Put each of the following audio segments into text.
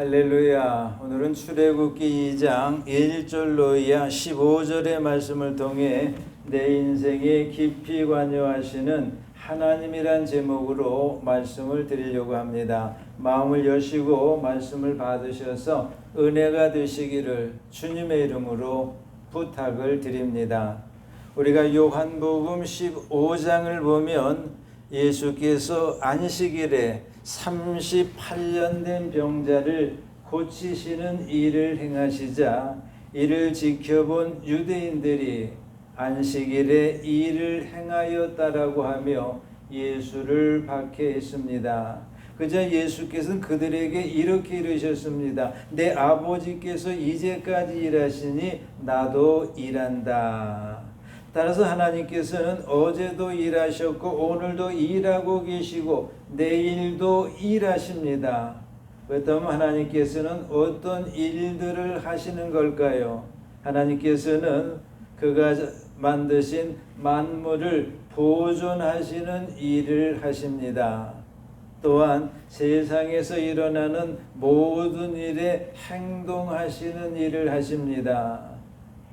할렐루야. 오늘은 출애굽기 2장 1절로 이하 15절의 말씀을 통해 내 인생에 깊이 관여하시는 하나님이란 제목으로 말씀을 드리려고 합니다. 마음을 여시고 말씀을 받으셔서 은혜가 되시기를 주님의 이름으로 부탁을 드립니다. 우리가 요한복음 15장을 보면 예수께서 안식일에 38년 된 병자를 고치시는 일을 행하시자 이를 지켜본 유대인들이 안식일에 일을 행하였다라고 하며 예수를 박해했습니다. 그저 예수께서는 그들에게 이렇게 이르셨습니다. 내 아버지께서 이제까지 일하시니 나도 일한다. 따라서 하나님께서는 어제도 일하셨고 오늘도 일하고 계시고 내일도 일하십니다. 그렇다면 하나님께서는 어떤 일들을 하시는 걸까요? 하나님께서는 그가 만드신 만물을 보존하시는 일을 하십니다. 또한 세상에서 일어나는 모든 일에 행동하시는 일을 하십니다.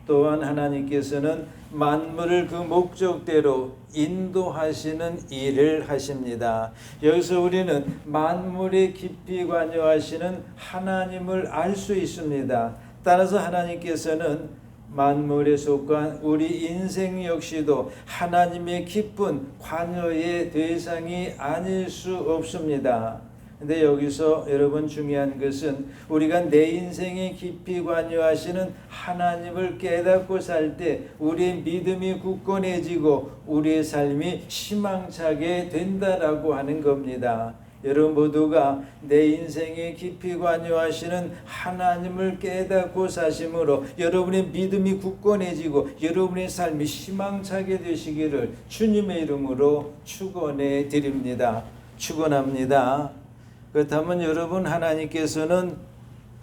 또한 하나님께서는 만물을 그 목적대로 인도하시는 일을 하십니다. 여기서 우리는 만물에 깊이 관여하시는 하나님을 알 수 있습니다. 따라서 하나님께서는 만물에 속한 우리 인생 역시도 하나님의 기쁜 관여의 대상이 아닐 수 없습니다. 근데 여기서 여러분 중요한 것은 우리가 내 인생에 깊이 관여하시는 하나님을 깨닫고 살 때 우리의 믿음이 굳건해지고 우리의 삶이 희망차게 된다라고 하는 겁니다. 여러분 모두가 내 인생에 깊이 관여하시는 하나님을 깨닫고 사심으로 여러분의 믿음이 굳건해지고 여러분의 삶이 희망차게 되시기를 주님의 이름으로 축원해 드립니다. 축원합니다. 그렇다면 여러분 하나님께서는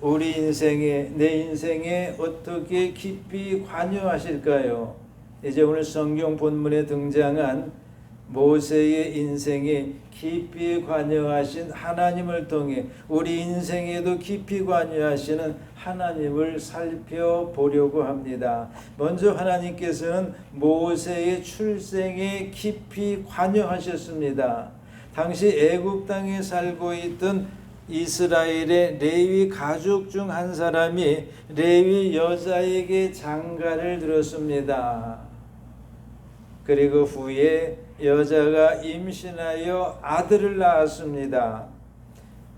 우리 인생에 내 인생에 어떻게 깊이 관여하실까요? 이제 오늘 성경 본문에 등장한 모세의 인생에 깊이 관여하신 하나님을 통해 우리 인생에도 깊이 관여하시는 하나님을 살펴보려고 합니다. 먼저 하나님께서는 모세의 출생에 깊이 관여하셨습니다. 당시 애굽 땅에 살고 있던 이스라엘의 레위 가족 중 한 사람이 레위 여자에게 장가를 들었습니다. 그리고 후에 여자가 임신하여 아들을 낳았습니다.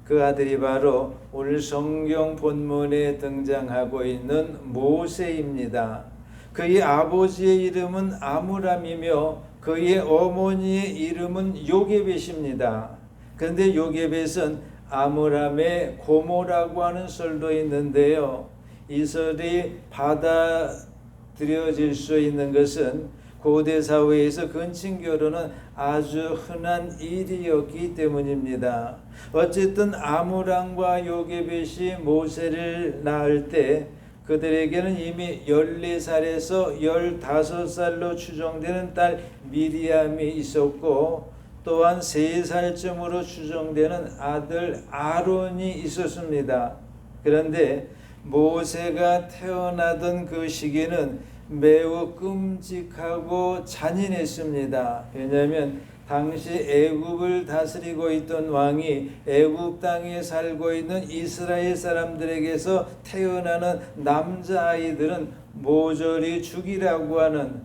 그 아들이 바로 오늘 성경 본문에 등장하고 있는 모세입니다. 그의 아버지의 이름은 아므람이며 그의 어머니의 이름은 요게벳입니다. 그런데 요게벳은 아므람의 고모라고 하는 설도 있는데요. 이 설이 받아들여질 수 있는 것은 고대 사회에서 근친 결혼은 아주 흔한 일이었기 때문입니다. 어쨌든 아므람과 요게벳이 모세를 낳을 때 그들에게는 이미 14살에서 15살로 추정되는 딸 미리암이 있었고 또한 3살쯤으로 추정되는 아들 아론이 있었습니다. 그런데 모세가 태어나던 그 시기는 매우 끔찍하고 잔인했습니다. 왜냐하면 당시 애굽을 다스리고 있던 왕이 애굽 땅에 살고 있는 이스라엘 사람들에게서 태어나는 남자 아이들은 모조리 죽이라고 하는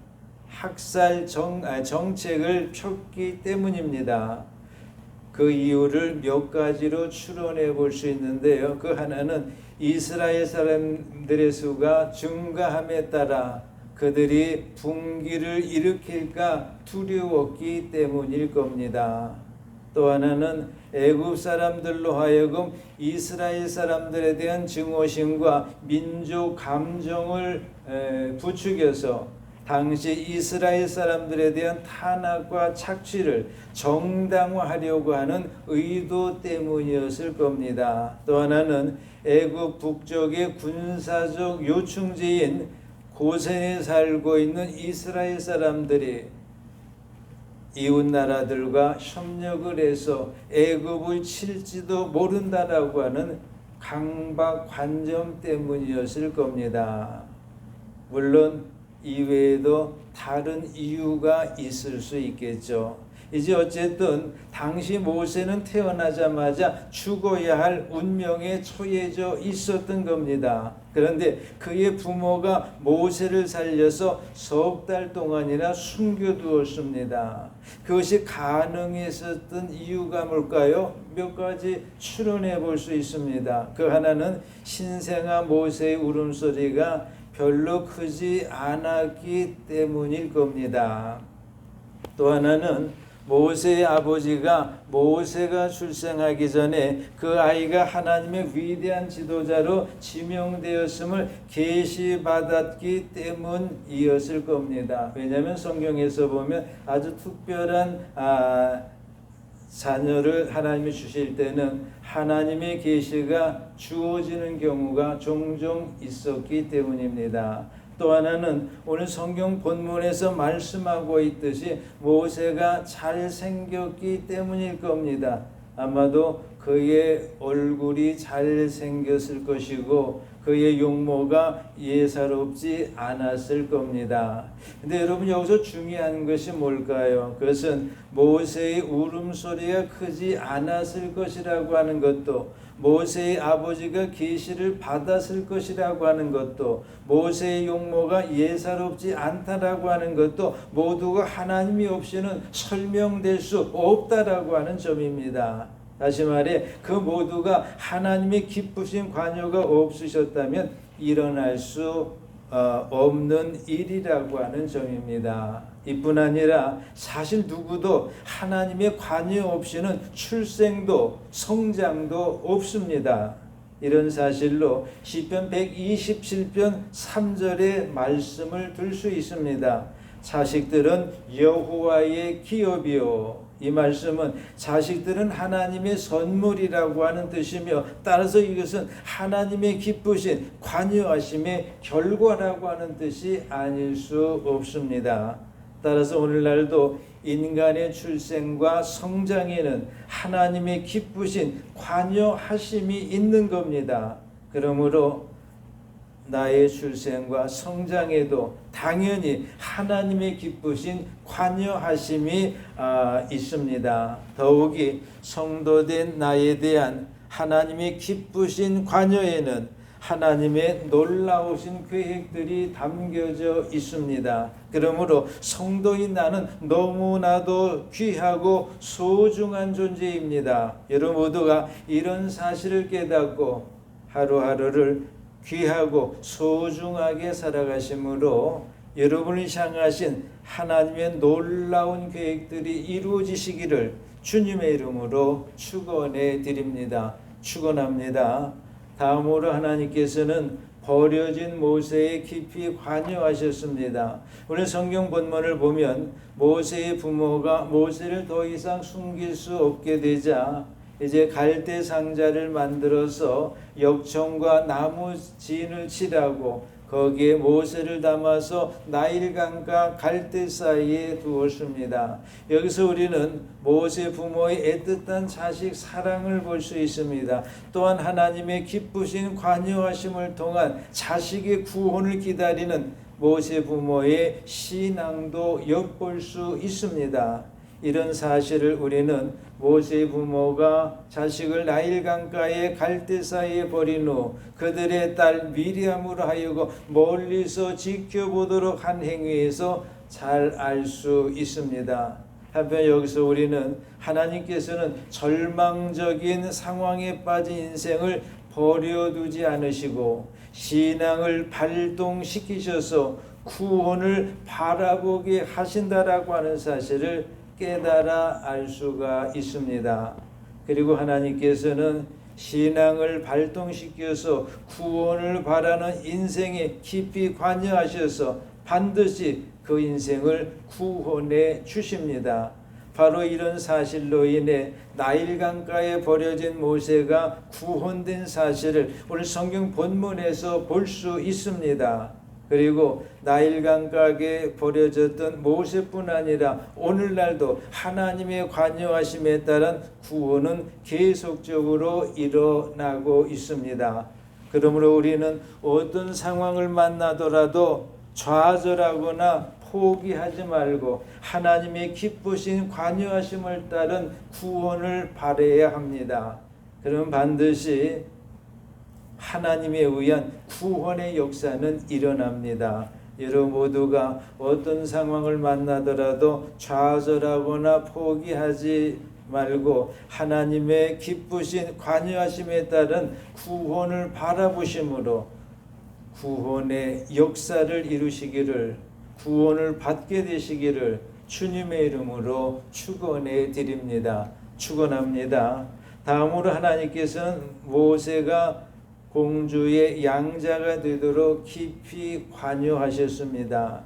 학살 정, 정책을 폈기 때문입니다. 그 이유를 몇 가지로 추론해 볼 수 있는데요. 그 하나는 이스라엘 사람들의 수가 증가함에 따라 그들이 분기를 일으킬까 두려웠기 때문일 겁니다. 또 하나는 애굽 사람들로 하여금 이스라엘 사람들에 대한 증오심과 민족 감정을 부추겨서 당시 이스라엘 사람들에 대한 탄압과 착취를 정당화하려고 하는 의도 때문이었을 겁니다. 또 하나는 애굽 북쪽의 군사적 요충지인 고센에 살고 있는 이스라엘 사람들이 이웃 나라들과 협력을 해서 애굽을 칠지도 모른다라고 하는 강박 관점 때문이었을 겁니다. 물론 이외에도 다른 이유가 있을 수 있겠죠. 이제 어쨌든 당시 모세는 태어나자마자 죽어야 할 운명에 처해져 있었던 겁니다. 그런데 그의 부모가 모세를 살려서 석 달 동안이나 숨겨두었습니다. 그것이 가능했었던 이유가 뭘까요? 몇 가지 추론해 볼 수 있습니다. 그 하나는 신생아 모세의 울음소리가 별로 크지 않았기 때문일 겁니다. 또 하나는 모세의 아버지가 모세가 출생하기 전에 그 아이가 하나님의 위대한 지도자로 지명되었음을 계시받았기 때문이었을 겁니다. 왜냐하면 성경에서 보면 아주 특별한 아, 자녀를 하나님이 주실 때는 하나님의 계시가 주어지는 경우가 종종 있었기 때문입니다. 또 하나는 오늘 성경 본문에서 말씀하고 있듯이 모세가 잘생겼기 때문일 겁니다. 아마도 그의 얼굴이 잘생겼을 것이고 그의 용모가 예사롭지 않았을 겁니다. 근데 여러분 여기서 중요한 것이 뭘까요? 그것은 모세의 울음소리가 크지 않았을 것이라고 하는 것도 모세의 아버지가 계시를 받았을 것이라고 하는 것도 모세의 용모가 예사롭지 않다라고 하는 것도 모두가 하나님이 없이는 설명될 수 없다라고 하는 점입니다. 다시 말해 그 모두가 하나님의 기쁘신 관여가 없으셨다면 일어날 수 어, 없는 일이라고 하는 점입니다. 이뿐 아니라 사실 누구도 하나님의 관여 없이는 출생도 성장도 없습니다. 이런 사실로 시편 127편 3절의 말씀을 들 수 있습니다. 자식들은 여호와의 기업이요 이 말씀은 자식들은 하나님의 선물이라고 하는 뜻이며 따라서 이것은 하나님의 기쁘신 관여하심의 결과라고 하는 뜻이 아닐 수 없습니다. 따라서 오늘날도 인간의 출생과 성장에는 하나님의 기쁘신 관여하심이 있는 겁니다. 그러므로 나의 출생과 성장에도 당연히 하나님의 기쁘신 관여하심이 아, 있습니다. 더욱이 성도된 나에 대한 하나님의 기쁘신 관여에는 하나님의 놀라우신 계획들이 담겨져 있습니다. 그러므로 성도인 나는 너무나도 귀하고 소중한 존재입니다. 여러분 모두가 이런 사실을 깨닫고 하루하루를 귀하고 소중하게 살아가심으로 여러분을 향하신 하나님의 놀라운 계획들이 이루어지시기를 주님의 이름으로 축원해 드립니다. 축원합니다. 다음으로 하나님께서는 버려진 모세에 깊이 관여하셨습니다. 오늘 성경 본문을 보면 모세의 부모가 모세를 더 이상 숨길 수 없게 되자 이제 갈대 상자를 만들어서 역청과 나무 진을 칠하고 거기에 모세를 담아서 나일강과 갈대 사이에 두었습니다. 여기서 우리는 모세 부모의 애틋한 자식 사랑을 볼 수 있습니다. 또한 하나님의 기쁘신 관여하심을 통한 자식의 구원을 기다리는 모세 부모의 신앙도 엿볼 수 있습니다. 이런 사실을 우리는 모세 부모가 자식을 나일 강가에 갈대 사이에 버린 후 그들의 딸 미리암으로 하여금 멀리서 지켜보도록 한 행위에서 잘 알 수 있습니다. 한편 여기서 우리는 하나님께서는 절망적인 상황에 빠진 인생을 버려두지 않으시고 신앙을 발동시키셔서 구원을 바라보게 하신다라고 하는 사실을 깨달아 알 수가 있습니다. 그리고 하나님께서는 신앙을 발동시켜서 구원을 바라는 인생에 깊이 관여하셔서 반드시 그 인생을 구원해 주십니다. 바로 이런 사실로 인해 나일강가에 버려진 모세가 구원된 사실을 오늘 성경 본문에서 볼 수 있습니다. 그리고 나일강가에 버려졌던 모세뿐 아니라 오늘날도 하나님의 관여하심에 따른 구원은 계속적으로 일어나고 있습니다. 그러므로 우리는 어떤 상황을 만나더라도 좌절하거나 포기하지 말고 하나님의 기쁘신 관여하심을 따른 구원을 바래야 합니다. 그럼 반드시 하나님에 의한 구원의 역사는 일어납니다. 여러분 모두가 어떤 상황을 만나더라도 좌절하거나 포기하지 말고 하나님의 기쁘신 관여하심에 따른 구원을 바라보심으로 구원의 역사를 이루시기를 구원을 받게 되시기를 주님의 이름으로 축원해 드립니다. 축원합니다. 다음으로 하나님께서는 모세가 공주의 양자가 되도록 깊이 관여하셨습니다.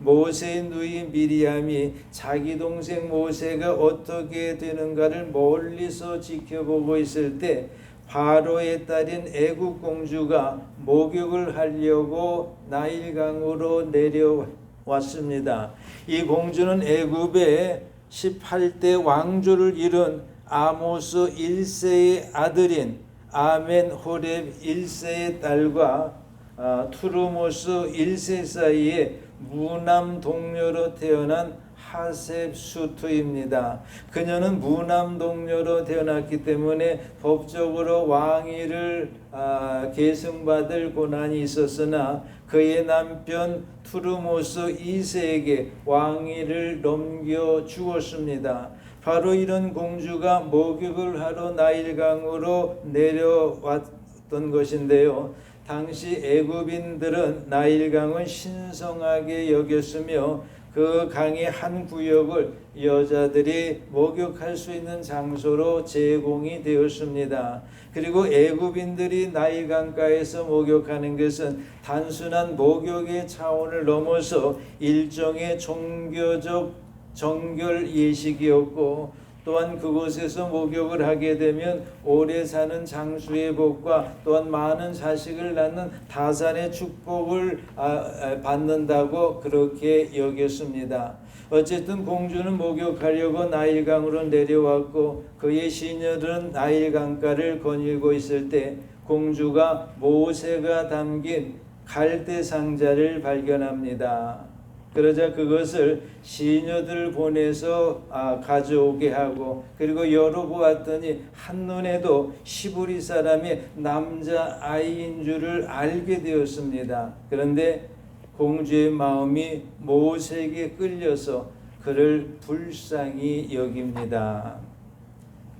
모세의 누이 미리암이 자기 동생 모세가 어떻게 되는가를 멀리서 지켜보고 있을 때 바로의 딸인 애국 공주가 목욕을 하려고 나일강으로 내려왔습니다. 이 공주는 애굽의 18대 왕조를 이룬 아모스 1세의 아들인 아멘 호렙 1세의 딸과 아, 투르모스 1세 사이에 무남 동료로 태어난 하셉 수투입니다. 그녀는 무남 동료로 태어났기 때문에 법적으로 왕위를 아, 계승받을 고난이 있었으나 그의 남편 투르모스 2세에게 왕위를 넘겨 주었습니다. 바로 이런 공주가 목욕을 하러 나일강으로 내려왔던 것인데요. 당시 애굽인들은 나일강을 신성하게 여겼으며 그 강의 한 구역을 여자들이 목욕할 수 있는 장소로 제공이 되었습니다. 그리고 애굽인들이 나일강가에서 목욕하는 것은 단순한 목욕의 차원을 넘어서 일종의 종교적 정결 예식이었고 또한 그곳에서 목욕을 하게 되면 오래 사는 장수의 복과 또한 많은 자식을 낳는 다산의 축복을 아, 받는다고 그렇게 여겼습니다. 어쨌든 공주는 목욕하려고 나일강으로 내려왔고 그의 시녀들은 나일강가를 거닐고 있을 때 공주가 모세가 담긴 갈대 상자를 발견합니다. 그러자 그것을 시녀들 보내서 아, 가져오게 하고 그리고 열어보았더니 한눈에도 시부리 사람의 남자 아이인 줄을 알게 되었습니다. 그런데 공주의 마음이 모세에게 끌려서 그를 불쌍히 여깁니다.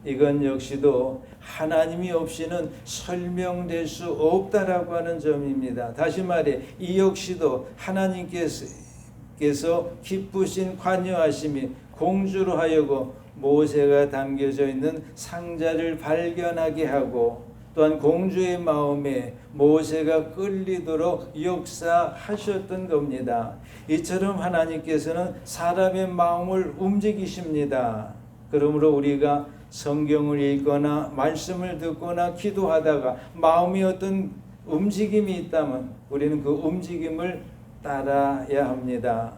이건 역시도 하나님이 없이는 설명될 수 없다라고 하는 점입니다. 다시 말해 이 역시도 하나님께서 께서 기쁘신 관여하심이 공주로 하여금 모세가 담겨져 있는 상자를 발견하게 하고 또한 공주의 마음에 모세가 끌리도록 역사하셨던 겁니다. 이처럼 하나님께서는 사람의 마음을 움직이십니다. 그러므로 우리가 성경을 읽거나 말씀을 듣거나 기도하다가 마음이 어떤 움직임이 있다면 우리는 그 움직임을 따라야 합니다.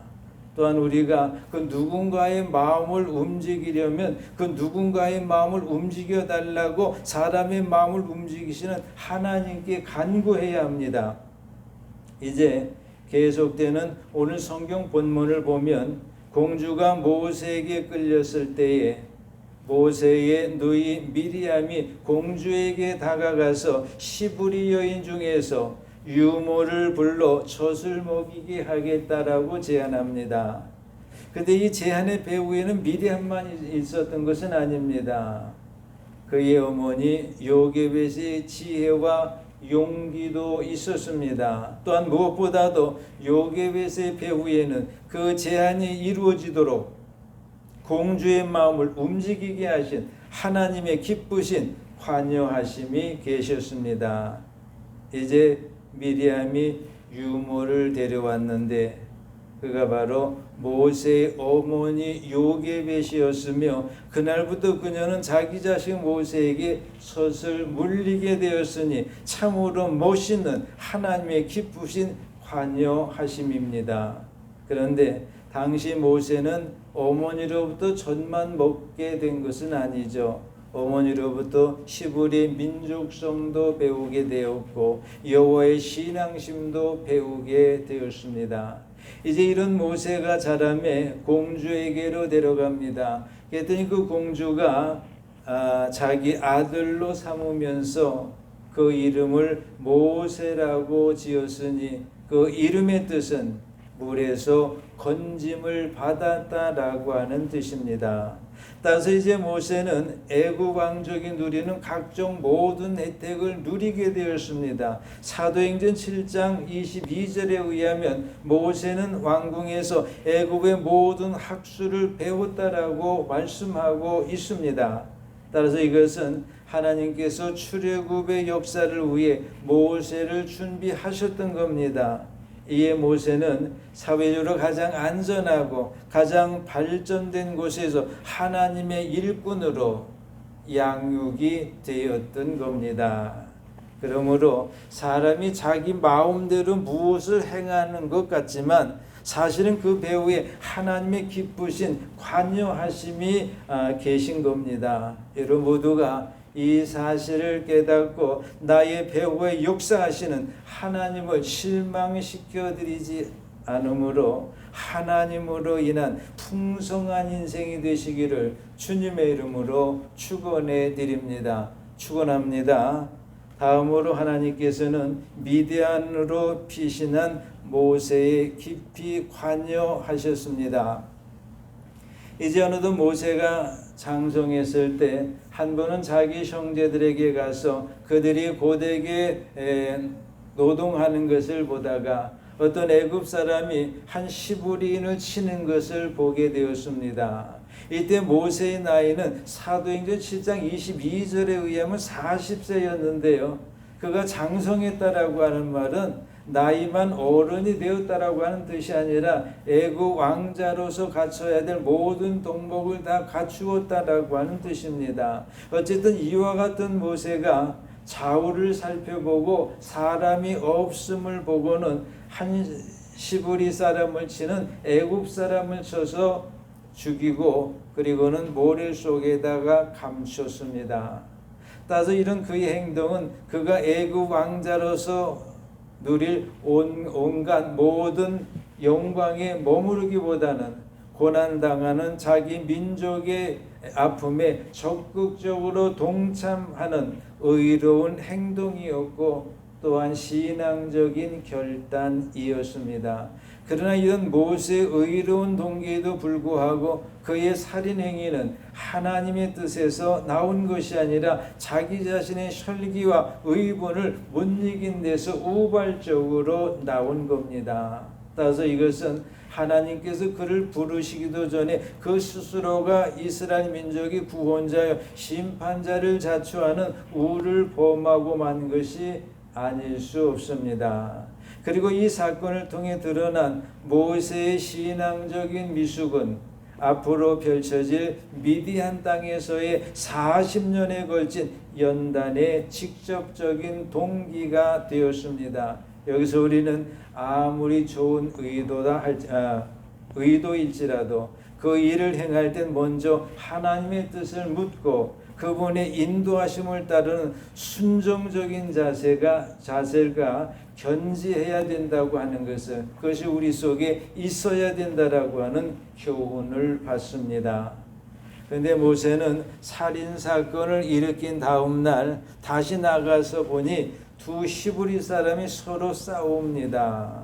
또한 우리가 그 누군가의 마음을 움직이려면 그 누군가의 마음을 움직여 달라고 사람의 마음을 움직이시는 하나님께 간구해야 합니다. 이제 계속되는 오늘 성경 본문을 보면 공주가 모세에게 끌렸을 때에 모세의 누이 미리암이 공주에게 다가가서 시부리 여인 중에서 유모를 불러 젖을 먹이게 하겠다라고 제안합니다. 근데 이 제안의 배후에는 미리암만 있었던 것은 아닙니다. 그의 어머니 요게벳의 지혜와 용기도 있었습니다. 또한 무엇보다도 요게벳의 배후에는 그 제안이 이루어지도록 공주의 마음을 움직이게 하신 하나님의 기쁘신 관여하심이 계셨습니다. 이제 미리암이 유모를 데려왔는데 그가 바로 모세의 어머니 요게벳이었으며 그날부터 그녀는 자기 자식 모세에게 젖을 물리게 되었으니 참으로 멋있는 하나님의 기쁘신 관여하심입니다. 그런데 당시 모세는 어머니로부터 젖만 먹게 된 것은 아니죠. 어머니로부터 시부리 민족성도 배우게 되었고 여호와의 신앙심도 배우게 되었습니다. 이제 이런 모세가 자라매 공주에게로 데려갑니다. 그랬더니 그 공주가 아, 자기 아들로 삼으면서 그 이름을 모세라고 지었으니 그 이름의 뜻은 물에서 건짐을 받았다라고 하는 뜻입니다. 따라서 이제 모세는 애굽 왕족이 누리는 각종 모든 혜택을 누리게 되었습니다. 사도행전 7장 22절에 의하면 모세는 왕궁에서 애굽의 모든 학술을 배웠다라고 말씀하고 있습니다. 따라서 이것은 하나님께서 출애굽의 역사를 위해 모세를 준비하셨던 겁니다. 이에 모세는 사회적으로 가장 안전하고 가장 발전된 곳에서 하나님의 일꾼으로 양육이 되었던 겁니다. 그러므로 사람이 자기 마음대로 무엇을 행하는 것 같지만 사실은 그 배후에 하나님의 기쁘신 관여하심이 아, 계신 겁니다. 여러분 모두가 이 사실을 깨닫고 나의 배후에 역사하시는 하나님을 실망시켜 드리지 않으므로 하나님으로 인한 풍성한 인생이 되시기를 주님의 이름으로 축원해 드립니다. 축원합니다. 다음으로 하나님께서는 미디안으로 피신한 모세에 깊이 관여하셨습니다. 이제 어느덧 모세가 장성했을 때 한 번은 자기 형제들에게 가서 그들이 고되게 노동하는 것을 보다가 어떤 애굽 사람이 한 시부리인을 치는 것을 보게 되었습니다. 이때 모세의 나이는 사도행전 7장 22절에 의하면 40세였는데요. 그가 장성했다라고 하는 말은 나이만 어른이 되었다라고 하는 뜻이 아니라 애굽 왕자로서 갖춰야 될 모든 동복을 다 갖추었다라고 하는 뜻입니다. 어쨌든 이와 같은 모세가 좌우를 살펴보고 사람이 없음을 보고는 한 시부리 사람을 치는 애굽 사람을 쳐서 죽이고 그리고는 모래 속에다가 감췄습니다. 따라서 이런 그의 행동은 그가 애굽 왕자로서 누릴 온, 온갖 모든 영광에 머무르기보다는 고난당하는 자기 민족의 아픔에 적극적으로 동참하는 의로운 행동이었고 또한 신앙적인 결단이었습니다. 그러나 이런 모세의 의로운 동기에도 불구하고 그의 살인 행위는 하나님의 뜻에서 나온 것이 아니라 자기 자신의 혈기와 의본을 못 이긴 데서 우발적으로 나온 겁니다. 따라서 이것은 하나님께서 그를 부르시기도 전에 그 스스로가 이스라엘 민족의 구원자여 심판자를 자처하는 우를 범하고 만 것이 아닐 수 없습니다. 그리고 이 사건을 통해 드러난 모세의 신앙적인 미숙은 앞으로 펼쳐질 미디안 땅에서의 40년에 걸친 연단의 직접적인 동기가 되었습니다. 여기서 우리는 아무리 좋은 의도다 할 아, 의도일지라도 그 일을 행할 땐 먼저 하나님의 뜻을 묻고 그분의 인도하심을 따르는 순종적인 자세가 자세가 견지해야 된다고 하는 것은 그것이 우리 속에 있어야 된다라고 하는 교훈을 받습니다. 그런데 모세는 살인 사건을 일으킨 다음 날 다시 나가서 보니 두 시부리 사람이 서로 싸웁니다.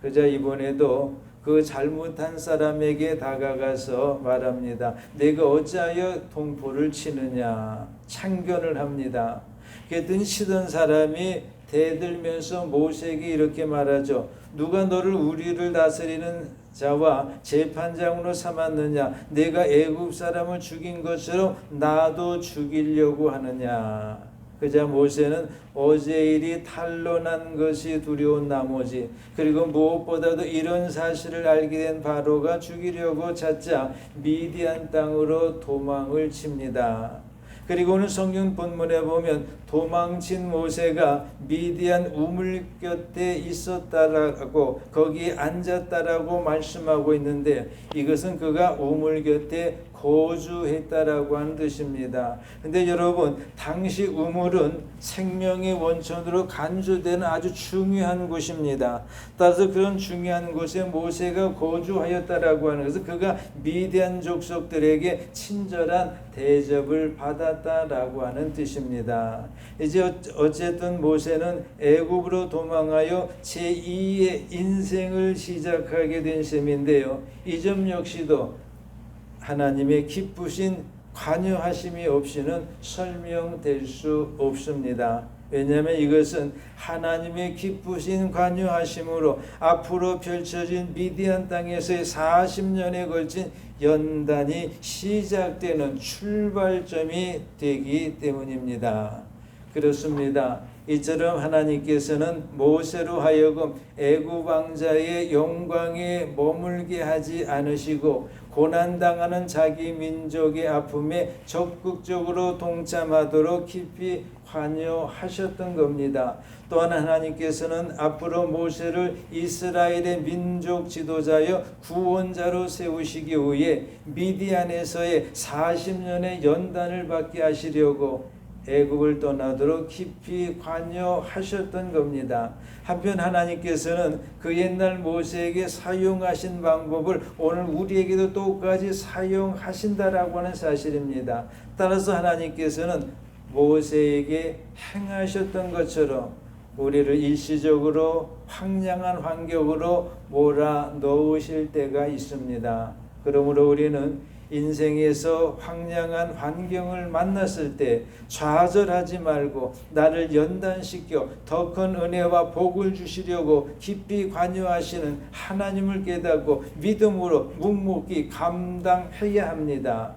그자 이번에도 그 잘못한 사람에게 다가가서 말합니다. 내가 어찌하여 동포를 치느냐 참견을 합니다. 그랬더니 치던 사람이 대들면서 모세에게 이렇게 말하죠. 누가 너를 우리를 다스리는 자와 재판장으로 삼았느냐? 내가 애굽 사람을 죽인 것처럼 나도 죽이려고 하느냐? 그자 모세는 어제 일이 탄로난 것이 두려운 나머지 그리고 무엇보다도 이런 사실을 알게 된 바로가 죽이려고 찾자 미디안 땅으로 도망을 칩니다. 그리고는 성경 본문에 보면 도망친 모세가 미디안 우물 곁에 있었다라고 거기 앉았다라고 말씀하고 있는데 이것은 그가 우물 곁에 거주했다라고 하는 뜻입니다. 근데 여러분 당시 우물은 생명의 원천으로 간주되는 아주 중요한 곳입니다. 따라서 그런 중요한 곳에 모세가 거주하였다라고 하는 것은 그가 미디안 족속들에게 친절한 대접을 받았다라고 하는 뜻입니다. 이제 어쨌든 모세는 애굽으로 도망하여 제2의 인생을 시작하게 된 셈인데요. 이 점 역시도 하나님의 기쁘신 관여하심이 없이는 설명될 수 없습니다. 왜냐하면 이것은 하나님의 기쁘신 관여하심으로 앞으로 펼쳐진 미디안 땅에서의 40년에 걸친 연단이 시작되는 출발점이 되기 때문입니다. 그렇습니다. 이처럼 하나님께서는 모세로 하여금 애굽 왕자의 영광에 머물게 하지 않으시고 고난 당하는 자기 민족의 아픔에 적극적으로 동참하도록 깊이 관여하셨던 겁니다. 또한 하나님께서는 앞으로 모세를 이스라엘의 민족 지도자여 구원자로 세우시기 위해 미디안에서의 40년의 연단을 받게 하시려고 애굽을 떠나도록 깊이 관여하셨던 겁니다. 한편 하나님께서는 그 옛날 모세에게 사용하신 방법을 오늘 우리에게도 똑같이 사용하신다라고 하는 사실입니다. 따라서 하나님께서는 모세에게 행하셨던 것처럼 우리를 일시적으로 황량한 환경으로 몰아 넣으실 때가 있습니다. 그러므로 우리는 인생에서 황량한 환경을 만났을 때 좌절하지 말고 나를 연단시켜 더 큰 은혜와 복을 주시려고 깊이 관여하시는 하나님을 깨닫고 믿음으로 묵묵히 감당해야 합니다.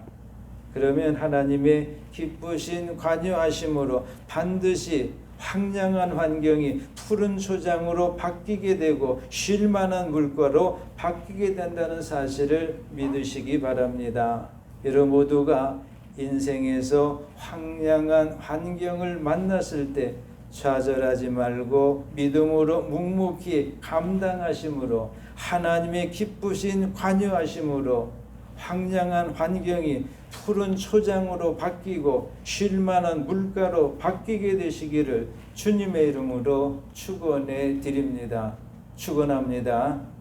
그러면 하나님의 기쁘신 관여하심으로 반드시 황량한 환경이 푸른 초장으로 바뀌게 되고 쉴 만한 물가로 바뀌게 된다는 사실을 믿으시기 바랍니다. 여러분 모두가 인생에서 황량한 환경을 만났을 때 좌절하지 말고 믿음으로 묵묵히 감당하심으로 하나님의 기쁘신 관여하심으로 황량한 환경이 푸른 초장으로 바뀌고 쉴만한 물가로 바뀌게 되시기를 주님의 이름으로 축원해 드립니다. 축원합니다.